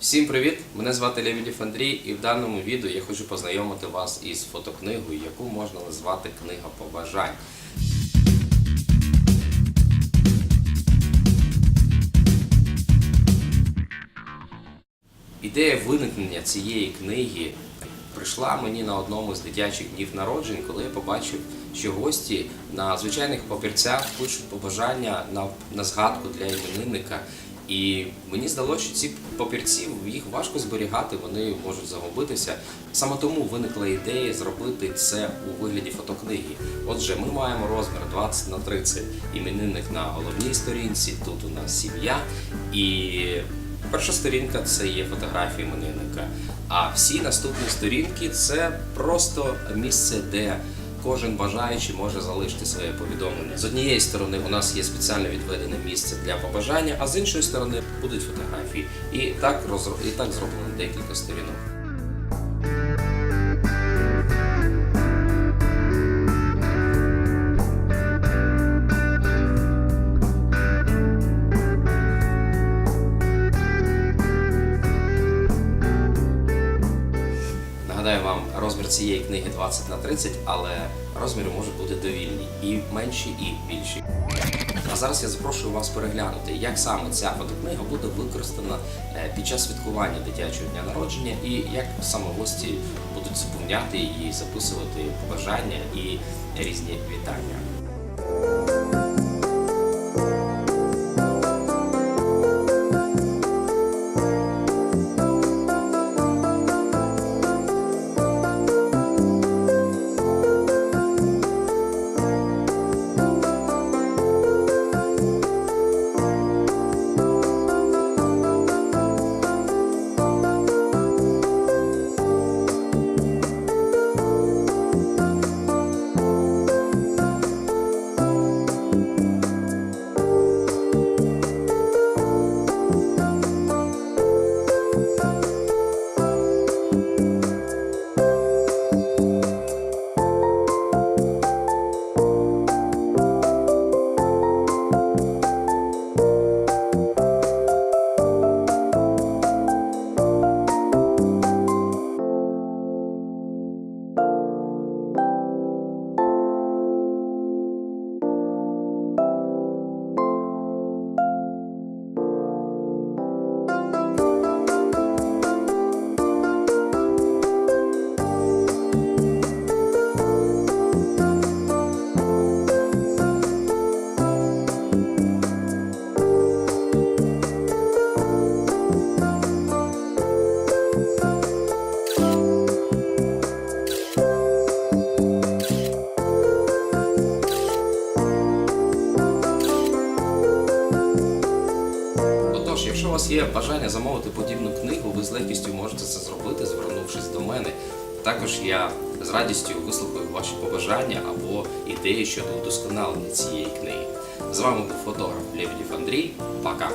Всім привіт! Мене звати Лебедєв Андрій, і в даному відео я хочу познайомити вас із фотокнигою, яку можна назвати Книга побажань. Ідея виникнення цієї книги прийшла мені на одному з дитячих днів народжень, коли я побачив, що гості на звичайних папірцях пишуть побажання на, на згадку для іменинника. І мені здалося, що ці папірці їх важко зберігати, вони можуть загубитися. Саме тому виникла ідея зробити це у вигляді фотокниги. Отже, ми маємо розмір 20 на 30 іменинник на головній сторінці. Тут у нас сім'я і Перша сторінка це є фотографія іменинника, а всі наступні сторінки це просто місце, де кожен бажаючий може залишити своє повідомлення. З однієї сторони у нас є спеціально відведене місце для побажання, а з іншої сторони будуть фотографії. І так розро- і так зроблено декілька сторінок. Нагадаю вам, розмір цієї книги 20 на 30, але розміри можуть бути довільні і менші, і більші. А зараз я запрошую вас переглянути, як саме ця фотокнига буде використана е, під час святкування дитячого дня народження і як саме гості будуть заповняти її, записувати побажання і різні вітання. Вас є бажання замовити подібну книгу, ви з легкістю можете це зробити, звернувшись до мене. Також я з радістю вислухаю ваші побажання або ідеї щодо удосконалення цієї книги. З вами був фотограф Лебедєв Андрій. Пока!